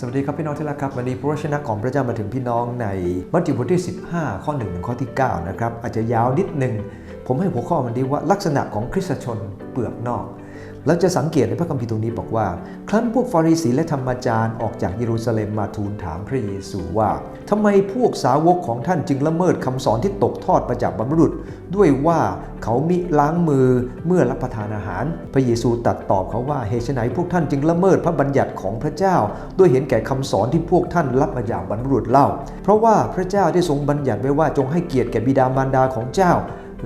สวัสดีครับพี่น้องที่รักครับวันนี้พระชนะของพระเจ้ามาถึงพี่น้องในมัทธิวบทที่ 15 ข้อ1ถึงข้อที่ 9 นะครับ อาจจะยาวนิดหนึ่ง ผมให้หัวข้อมันดีว่าลักษณะของคริสตชนเปลือกนอก เราจะสังเกตในพระคัมภีร์ตรงนี้บอกว่า ครั้นพวกฟาริสีและธรรมจารย์ออกจากเยรูซาเล็มมาทูลถามพระเยซูว่าทำไมพวกสาวกของท่านจึงละเมิดคำสอนที่ตกทอดมาจากบรรพบุรุษ ด้วยว่าเขามิล้างมือเมื่อรับประทานอาหาร พระเยซูตัดตอบเขาว่าเหตุไฉนพวกท่านจึงละเมิดพระบัญญัติของพระเจ้า ด้วยเห็นแก่คำสอนที่พวกท่านรับมาจากบรรพบุรุษเล่า เพราะว่าพระเจ้าได้ทรงบัญญัติไว้ว่าจงให้เกียรติแก่บิดามารดาของเจ้า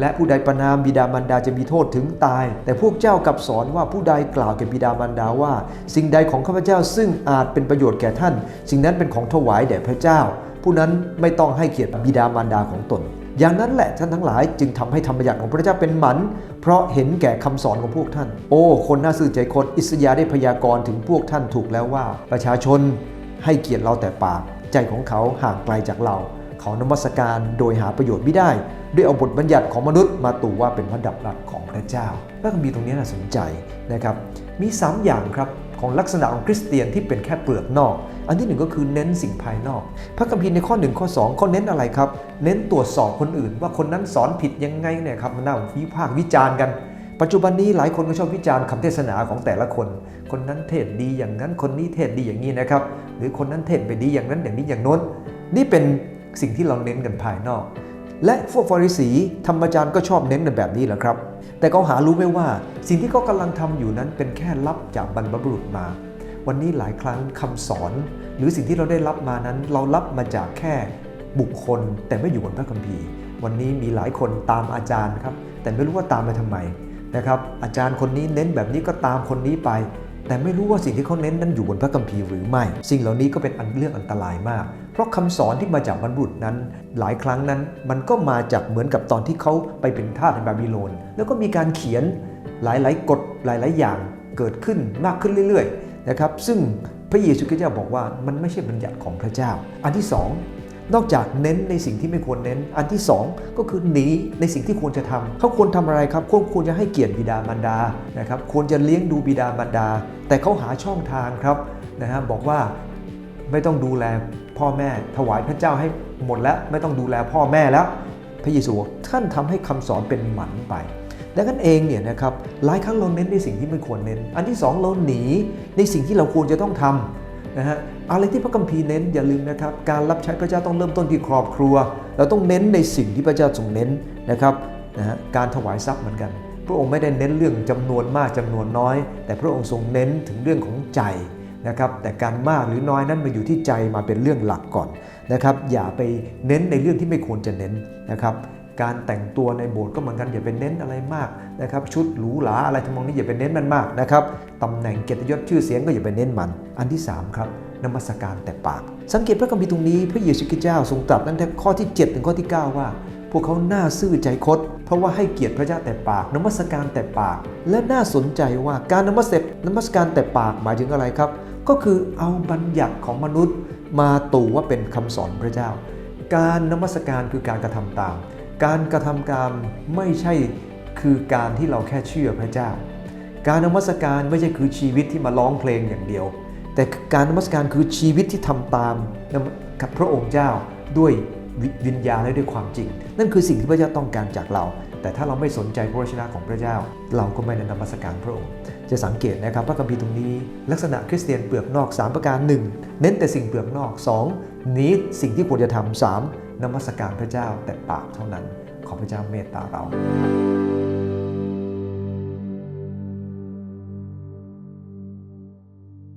และผู้ใดประนามบิดามารดาจะมีโทษถึงตาย แต่พวกเจ้ากลับสอนว่าผู้ใดกล่าวแก่บิดามารดาว่า สิ่งใดของข้าพเจ้าซึ่งอาจเป็นประโยชน์แก่ท่าน สิ่งนั้นเป็นของถวายแด่พระเจ้า ผู้นั้นไม่ต้องให้เกียรติบิดามารดาของตน อย่างนั้นแหละท่านทั้งหลายจึงทำให้ธรรมบัญญัติของพระเจ้าเป็นหมัน เพราะเห็นแก่คำสอนของพวกท่าน โอ้ คนน่าซื่อใจคนอิสยาได้พยากรณ์ถึงพวกท่านถูกแล้วว่า ประชาชนให้เกียรติเราแต่ปากใจของเขาห่างไกลจากเรา ขานมัสการโดยหาประโยชน์ไม่ได้ ด้วยเอาบทบัญญัติของมนุษย์มาตู่ว่าเป็นพระดับรักของพระเจ้าพระคัมภีร์ตรงนี้น่าสนใจนะครับมี 3 อย่างครับของลักษณะของคริสเตียนที่เป็นแค่เปลือกนอก อันที่หนึ่งก็คือเน้นสิ่งภายนอก พระคัมภีร์ในข้อ 1 ข้อ 2 เขาเน้นอะไรครับ เน้นตรวจสอบคนอื่น ว่าคนนั้นสอนผิดยังไงเนี่ยครับมันน่าวิพากษ์วิจารณ์กัน ปัจจุบันนี้หลายคนก็ชอบวิจารณ์คำเทศนาของแต่ละคน คนนั้นเทศดีอย่างนั้นคนนี้เทศดีอย่างนี้นะครับหรือคนนั้นเทศไปดีอย่างนั้นอย่างนี้อย่างโน้นนี่เป็น สิ่งที่เราเน้นกันภายนอก และพวกฟาริสีธรรมจารย์ก็ชอบเน้นกันแบบนี้แหละครับ แต่เขาหารู้ไหมว่าสิ่งที่เขากำลังทำอยู่นั้นเป็นแค่รับจากบรรพบุรุษมา วันนี้หลายครั้งคำสอน หรือสิ่งที่เราได้รับมานั้น เรารับมาจากแค่บุคคล แต่ไม่อยู่บนพระคัมภีร์ วันนี้มีหลายคนตามอาจารย์ครับแต่ไม่รู้ว่าตามไปทำไมนะครับอาจารย์คนนี้เน้นแบบนี้ก็ตามคนนี้ไป แต่ไม่รู้ว่าสิ่งที่เขาเน้นนั้นอยู่บนพระคัมภีร์หรือไม่ สิ่งเหล่านี้ก็เป็นอันเรื่องอันตรายมาก เพราะคำสอนที่มาจากบรรพุษนั้น หลายครั้งนั้น มันก็มาจากเหมือนกับตอนที่เขาไปเป็นทาสในบาบิโลน แล้วก็มีการเขียนหลายๆกฎหลาย ๆ อย่างเกิดขึ้นมากขึ้นเรื่อย ๆ นะครับ ซึ่งพระเยซูคริสต์เจ้าบอกว่ามันไม่ใช่บัญญัติของพระเจ้า อันที่สองนอกจากเน้นในสิ่งที่ไม่ควรเน้น อันที่ 2 ก็คือหนีในสิ่งที่ควรจะทำเขาควรทำอะไรครับควรควรจะให้เกียรติบิดามารดานะครับ ควรจะเลี้ยงดูบิดามารดา แต่เขาหาช่องทางครับนะฮะบอกว่าไม่ต้องดูแล พ่อแม่ ถวายพระเจ้าให้หมดแล้วไม่ต้องดูแลพ่อแม่แล้ว พระเยซูบอกท่านทำให้คำสอนเป็นหมันไปดังนั้นเองเนี่ยนะครับหลายครั้งเราเน้นในสิ่งที่ไม่ควรเน้น อันที่สองเราหนีในสิ่งที่เราควรจะต้องทำนะฮะอะไรที่พระคัมภีร์เน้นอย่าลืมนะครับการรับใช้พระเจ้าต้องเริ่มต้นที่ครอบครัว เราต้องเน้นในสิ่งที่พระเจ้าทรงเน้นนะครับนะฮะการถวายทรัพย์เหมือนกัน พระองค์ไม่ได้เน้นเรื่องจำนวนมากจำนวนน้อย แต่พระองค์ทรงเน้นถึงเรื่องของใจ นะครับแต่การมากหรือน้อยนั้นมาอยู่ที่ใจมาเป็นเรื่องหลักก่อนนะครับอย่าไปเน้นในเรื่องที่ไม่ควรจะเน้นนะครับการแต่งตัวในโบสถ์ก็เหมือนกันอย่าไปเน้นอะไรมากนะครับชุดหรูหราอะไรทำนองนี้อย่าไปเน้นมันมากนะครับตำแหน่งเกียรติยศชื่อเสียงก็อย่าไปเน้นมัน อันที่ 3 ครับนมัสการแต่ปาก สังเกตพระคัมภีร์ตรงนี้พระเยซูคริสต์เจ้าทรงตรัสตั้งแต่ข้อที่ 7 ถึงข้อที่ 9 ว่า พวกเขาหน้าซื่อใจคดเพราะว่าให้เกียรติพระเจ้าแต่ปาก นมัสการแต่ปาก และน่าสนใจว่าการนมัสเนมัสการแต่ปากหมายถึงอะไรครับ ก็คือเอาบัญญัติของมนุษย์มาตู่ว่าเป็นคำสอนพระเจ้า การนมัสการคือการกระทำตาม การกระทำการไม่ใช่คือการที่เราแค่เชื่อพระเจ้า การนมัสการไม่ใช่คือชีวิตที่มาร้องเพลงอย่างเดียว แต่การนมัสการคือชีวิตที่ทำตามกับพระองค์เจ้าด้วยวิวิญญาณและด้วยความจริง นั่นคือสิ่งที่พระเจ้าต้องการจากเรา แต่ถ้าเราไม่สนใจพระวจนะของพระเจ้า เราก็ไม่ได้นมัสการพระองค์ จะสังเกตนะครับพระคัมภีร์ตรงนี้ลักษณะคริสเตียนเปลือกนอก 3 ประการ 1 เน้นแต่สิ่งเปลือกนอก 2 นี้สิ่งที่ควรจะทำ3นมัสการพระเจ้าแต่ปากเท่านั้น ขอพระเจ้าเมตตาเรา